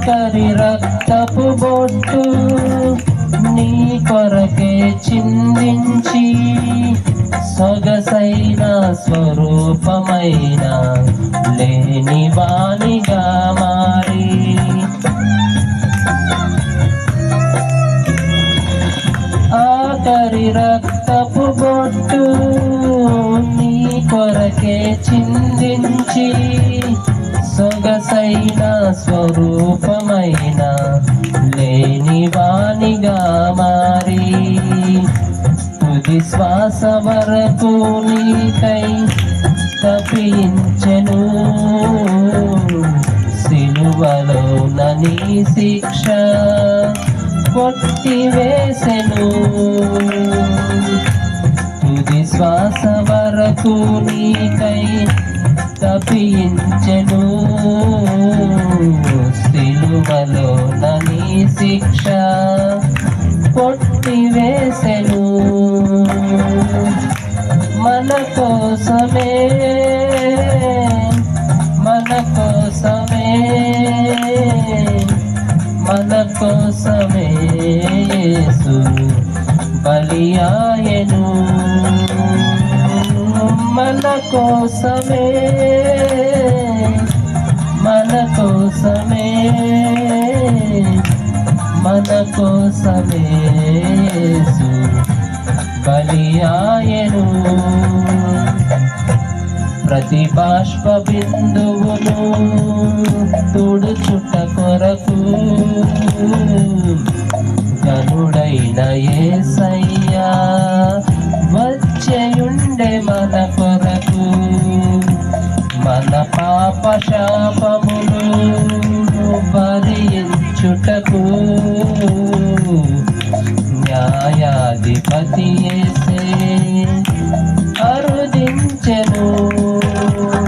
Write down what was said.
ఆఖరి రక్తపు బొట్టు నీ కొరకే చిందించి సొగసైన స్వరూపమైన లేని వాణిగా మారి. ఆఖరి రక్తపు బొట్టు నీ కొరకే చిందించి సొగసైన స్వరూపమైన లేని వాణిగా మారి తుది శ్వాస వరకు నీకై తప్పించెను. సిలువలో నని శిక్ష కొట్టివేసెను తుది శ్వాస వరకు నీకై తప్పించెను సిలువలో నీ శిక్ష కొట్టివేసెను మన కోసమే మన కోసమే మన కోసమే బలియాయను మన కోసమే మన కోసమే మన కోసమే బలియాయను ప్రతి బాష్ప బిందువును తుడుచుట కొరకు గనుడైన ఏసయ్యా వచ్చేయుండే మన కొరకు మన పాప శాపములు భరించుటకు